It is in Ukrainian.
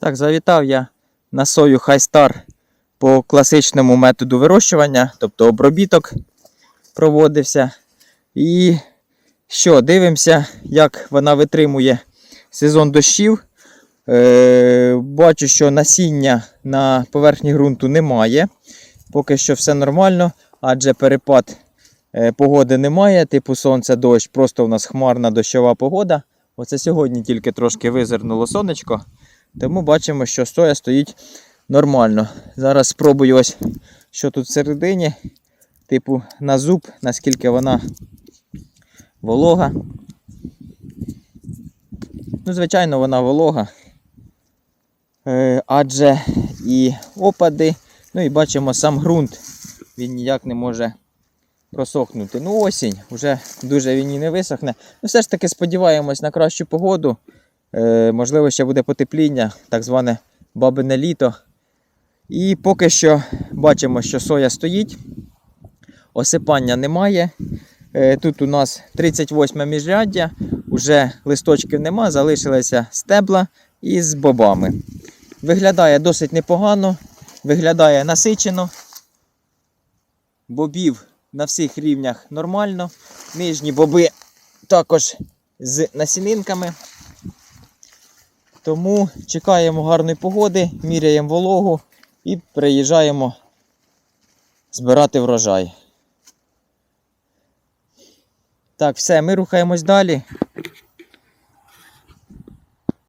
Так, завітав я на сою Хайстар по класичному методу вирощування, тобто обробіток проводився. І що, дивимося, як вона витримує сезон дощів. Е, бачу, що насіння на поверхні ґрунту немає. Поки що все нормально, адже перепад е, погоди немає, типу сонце, дощ, просто у нас хмарна дощова погода. Оце сьогодні тільки трошки визирнуло сонечко. Тому бачимо, що соя стоїть нормально. Зараз спробую ось, що тут всередині. Типу на зуб, наскільки вона волога. Ну, звичайно, вона волога. Е, адже і опади, ну і бачимо сам ґрунт. Він ніяк не може просохнути. Ну, осінь, вже дуже він і не висохне. Ну, все ж таки сподіваємось на кращу погоду. Е, можливо, ще буде потепління, так зване бабине літо. І поки що бачимо, що соя стоїть, осипання немає. Е, Тут у нас 38 міжряддя, вже листочків нема, залишилися стебла із бобами. Виглядає досить непогано, виглядає насичено. Бобів на всіх рівнях нормально. Нижні боби також з насінинками. Тому чекаємо гарної погоди, міряємо вологу і приїжджаємо збирати врожай. Так, все, ми рухаємось далі.